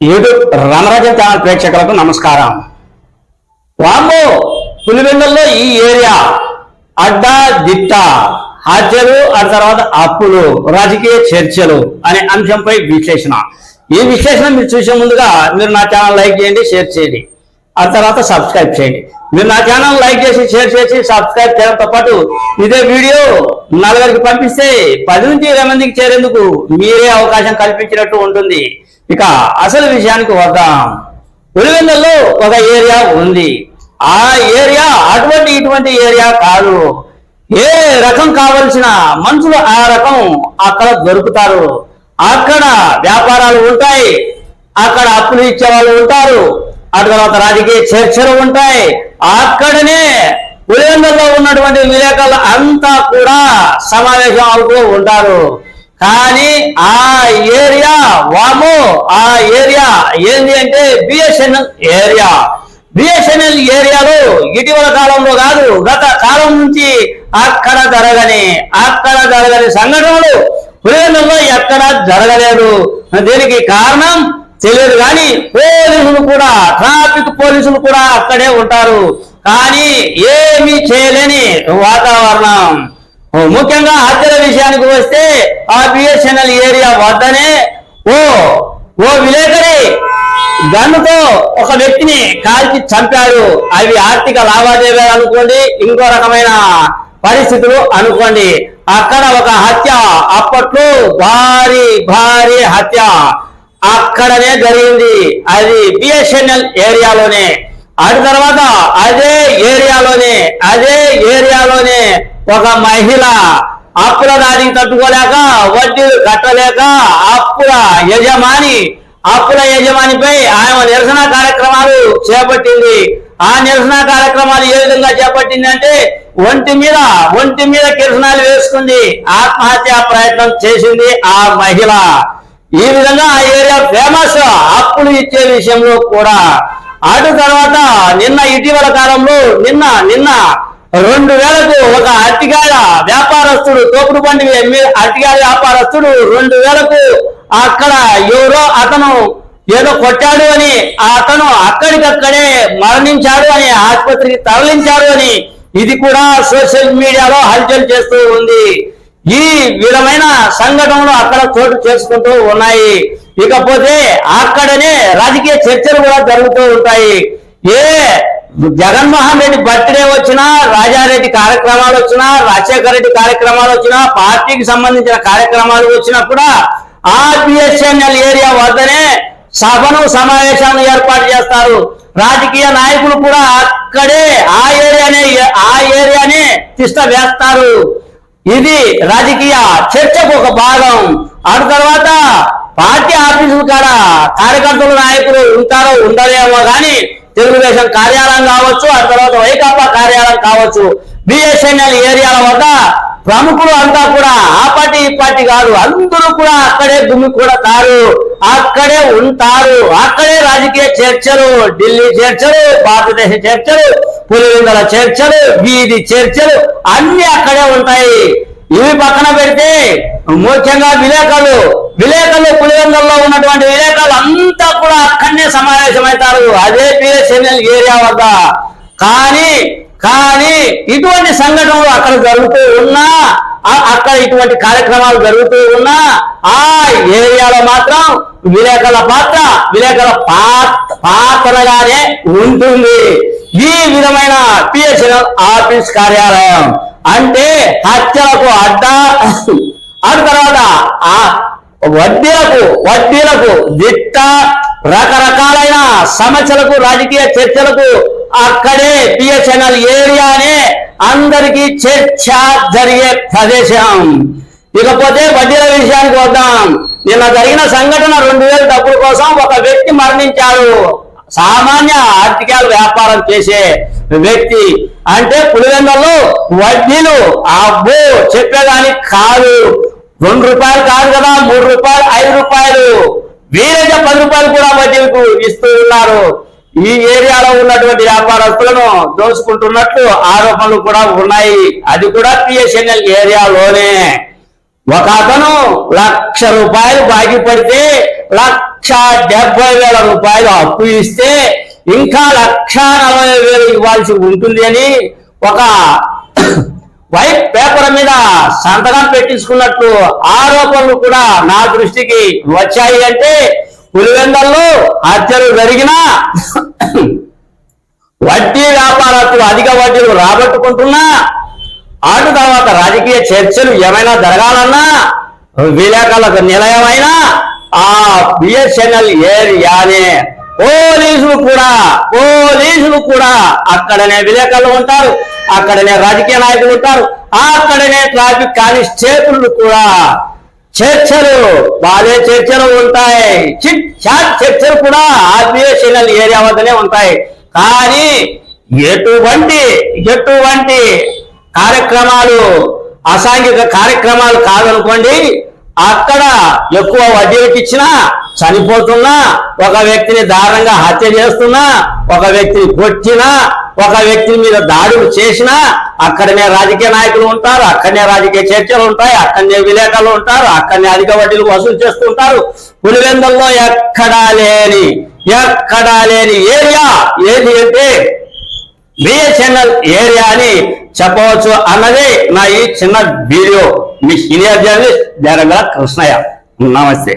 YouTube రణరాజన్ channel ప్రేక్షకులకు నమస్కారం. వాంబో పులివెందుల్లో ఈ ఏరియా అడ్డా దిట్ట హత్యలు ఆ తర్వాత అప్పులు రాజకీయ చర్చలు అనే అంశంపై విశ్లేషణ. ఈ విశ్లేషణ మీరు చూసే ముందుగా మీరు నా ఛానల్ లైక్ చేయండి షేర్ చేయండి. ఆ తర్వాత సబ్స్క్రైబ్ చేయండి. మీరు నా ఛానల్ లైక్ చేసి షేర్ చేసి సబ్స్క్రైబ్ చేయడంతో పాటు ఇదే వీడియో నలుగురికి పంపిస్తే పది నుంచి ఇరవై మందికి చేరేందుకు మీరే అవకాశం కల్పించినట్టు ఉంటుంది. ఇక అసలు విషయానికి వద్దాం. పులివెందుల్లో ఒక ఏరియా ఉంది. ఆ ఏరియా అటువంటి ఇటువంటి ఏరియా కాదు. ఏ రకం కావలసిన మనుషులు ఆ రకం అక్కడ దొరుకుతారు. అక్కడ వ్యాపారాలు ఉంటాయి. అక్కడ అప్పులు ఇచ్చే వాళ్ళు ఉంటారు. ఆ తర్వాత రాజకీయ చర్చలు ఉంటాయి. అక్కడనే పులివెందుల్లో ఉన్నటువంటి విలేకరులు అంతా కూడా సమావేశం అవుతూ ఉంటారు. కానీ ఆ ఏరియా వాము ఆ ఏరియా ఏంది అంటే బిఎస్ఎన్ఎల్ ఏరియా. బిఎస్ఎన్ఎల్ ఏరియాలో ఇటీవల కాలంలో కాదు గత కాలం నుంచి అక్కడ జరగని అక్కడ జరగని సంఘటనలు పులివెందుల్లో ఎక్కడ జరగలేదు. దీనికి కారణం తెలియదు కానీ పోలీసులు కూడా ట్రాఫిక్ పోలీసులు కూడా అక్కడే ఉంటారు. కానీ ఏమీ చేయలేని వాతావరణం. ముఖ్యంగా హత్య విషయానికి వస్తే ఆ బిఎస్ఎన్ఎల్ ఏరియా వద్దనే ఓ ఓ విలేకరి గన్నుతో ఒక వ్యక్తిని కాల్చి చంపాడు అవి ఆర్థిక లావాదేవీలు అనుకోండి ఇంకో రకమైన పరిస్థితులు అనుకోండి. అక్కడ ఒక హత్య అప్పట్లో భారీ భారీ హత్య అక్కడనే జరిగింది. అది బిఎస్ఎన్ఎల్ ఏరియాలోనే. అటు తర్వాత అదే ఏరియాలోనే అదే ఏరియాలోనే ఒక మహిళ అప్పుల దానికి తట్టుకోలేక వడ్డీలు కట్టలేక అప్పుల యజమాని అప్పుల యజమానిపై ఆయన నిరసన కార్యక్రమాలు చేపట్టింది. ఆ నిరసన కార్యక్రమాలు ఏ విధంగా చేపట్టింది అంటే ఒంటి మీద ఒంటి మీద కిరసనాలు వేసుకుంది. ఆత్మహత్య ప్రయత్నం చేసింది ఆ మహిళ. ఈ విధంగా ఆ ఏరియా ఫేమస్ అప్పులు ఇచ్చే విషయంలో కూడా. అటు తర్వాత నిన్న ఇటీవల కాలంలో నిన్న నిన్న రెండు వేలకు ఒక అరటికాయ వ్యాపారస్తుడు తోపుడు బండి అరటికాయ వ్యాపారస్తుడు రెండు వేలకు అక్కడ ఎవరో అతను ఏదో కొట్టాడు అని ఆ అతను అక్కడికక్కడే మరణించాడు అని ఆసుపత్రికి తరలించాడు అని ఇది కూడా సోషల్ మీడియాలో హల్చల్ చేస్తూ ఉంది. ఈ విధమైన సంఘటనలు అక్కడ చోటు చేసుకుంటూ ఉన్నాయి. ఇకపోతే అక్కడనే రాజకీయ చర్చలు కూడా జరుగుతూ ఉంటాయి. ఏ జగన్మోహన్ రెడ్డి బర్త్డే వచ్చినా రాజారెడ్డి కార్యక్రమాలు వచ్చినా రాజశేఖర రెడ్డి కార్యక్రమాలు వచ్చినా పార్టీకి సంబంధించిన కార్యక్రమాలు వచ్చినా కూడా ఆ బిఎస్ఎన్ఎల్ ఏరియా వద్దనే సభను సమావేశాలను ఏర్పాటు చేస్తారు. రాజకీయ నాయకులు కూడా అక్కడే ఆ ఏరియానే ఆ ఏరియానే తిష్ట వేస్తారు. ఇది రాజకీయ చర్చకు ఒక భాగం. ఆ తర్వాత పార్టీ ఆఫీసులు కాడ కార్యకర్తలు నాయకులు ఉంటారో ఉండలేమో కానీ తెలుగుదేశం కార్యాలయం కావచ్చు ఆ తర్వాత వైకాపా కార్యాలయం కావచ్చు. బిఎస్ఎన్ఎల్ ఏరియాల వద్ద ప్రముఖులు అంతా కూడా ఆ పార్టీ ఈ పార్టీ కాదు అందరూ కూడా అక్కడే దుమ్మి కూడా తారు అక్కడే ఉంటారు. అక్కడే రాజకీయ చర్చలు ఢిల్లీ చర్చలు భారతదేశ చర్చలు పులివెందుల చర్చలు వీధి చర్చలు అన్ని అక్కడే ఉంటాయి. ఇవి పక్కన పెడితే ముఖ్యంగా విలేకరులు విలేకరులు పులివెందుల్లో ఉన్నటువంటి విలేకరులు అంతా సమావేశమవుతారు. అదే పిఎస్ఎన్ఎల్ ఏరియా వద్ద. కానీ కానీ ఇటువంటి సంఘటనలు అక్కడ జరుగుతూ ఉన్నా అక్కడ ఇటువంటి కార్యక్రమాలు జరుగుతూ ఉన్నా ఆ ఏరియాలో మాత్రం విలేకరుల పాత్ర విలేకరుల పాత్రగానే ఉంటుంది. ఈ విధమైన పిఎస్ఎన్ఎల్ ఆఫీస్ కార్యాలయం అంటే హత్యలకు అడ్డా ఆ తర్వాత ఆ వడ్డీలకు వడ్డీలకు దిట్ట రకరకాలైన సమస్యలకు రాజకీయ చర్చలకు అక్కడే బిఎస్ఎన్ఎల్ ఏరియానే అందరికీ చర్చ జరిగే ప్రదేశం. ఇకపోతే వడ్డీల విషయానికి వద్దాం. నిన్న జరిగిన సంఘటన రెండు వేల డబ్బుల కోసం ఒక వ్యక్తి మరణించాడు. సామాన్య ఆర్థిక వ్యాపారం చేసే వ్యక్తి. అంటే పులివెందుల్లో వడ్డీలు అబ్బో చెప్పేదానికి కాదు. రెండు రూపాయలు కాదు కదా మూడు రూపాయలు ఐదు రూపాయలు. వీరైతే పది రూపాయలు కూడా వడ్డీలకు ఇస్తూ ఉన్నారు. ఈ ఏరియాలో ఉన్నటువంటి వ్యాపారస్తులను దోచుకుంటున్నట్టు ఆరోపణలు కూడా ఉన్నాయి. అది కూడా పిఎస్ఎన్ఎల్ ఏరియాలోనే. ఒక అతను లక్ష రూపాయలు బాకీ పడితే లక్ష డెబ్బై వేల రూపాయలు అప్పు ఇస్తే ఇంకా లక్ష నలభై వేలు ఇవ్వాల్సి ఉంటుంది అని ఒక వైట్ పేపర్ మీద సంతకం పెట్టించుకున్నట్లు ఆరోపణలు కూడా నా దృష్టికి వచ్చాయి అంటే పులివెందల్లో హత్యలు జరిగినా వడ్డీ వ్యాపారస్తులు అధిక వడ్డీలు రాబట్టుకుంటున్నా అటు తర్వాత రాజకీయ చర్చలు ఏమైనా జరగాలన్నా విలేకరులకు నిలయమైనా ఆ బిఎస్ఎన్ఎల్ ఏరియానే పోలీసులు కూడా పోలీసులు కూడా అక్కడనే విలేకరులు ఉంటారు అక్కడనే రాజకీయ నాయకులు ఉంటారు అక్కడనే ట్రాఫిక్ కానిస్టేబుల్ కూడా చర్చలు బాలే చర్చలు ఉంటాయి. చిట్ చాట్ చర్చలు కూడా ఆ ఏరియా వద్దనే ఉంటాయి. కానీ ఎటువంటి ఎటువంటి కార్యక్రమాలు అసాంఘిక కార్యక్రమాలు కాదనుకోండి అక్కడ ఎక్కువ వడ్డీలకు ఇచ్చినా చనిపోతున్నా ఒక వ్యక్తిని దారుణంగా హత్య చేస్తున్నా ఒక వ్యక్తిని కొట్టినా ఒక వ్యక్తి మీద దాడులు చేసినా అక్కడనే రాజకీయ నాయకులు ఉంటారు అక్కడనే రాజకీయ చర్చలు ఉంటాయి అక్కడనే విలేకరులు ఉంటారు అక్కడనే అధిక వడ్డీలు వసూలు చేస్తుంటారు పులివెందల్లో ఎక్కడా లేని ఎక్కడా లేని ఏరియా ఏది అంటే బిఎస్ఎన్ఎల్ ఏరియా అని చెప్పవచ్చు అన్నది నా ఈ చిన్న వీడియో. మీ సీనియర్ జర్నలిస్ట్ జరగల కృష్ణయ్య. నమస్తే.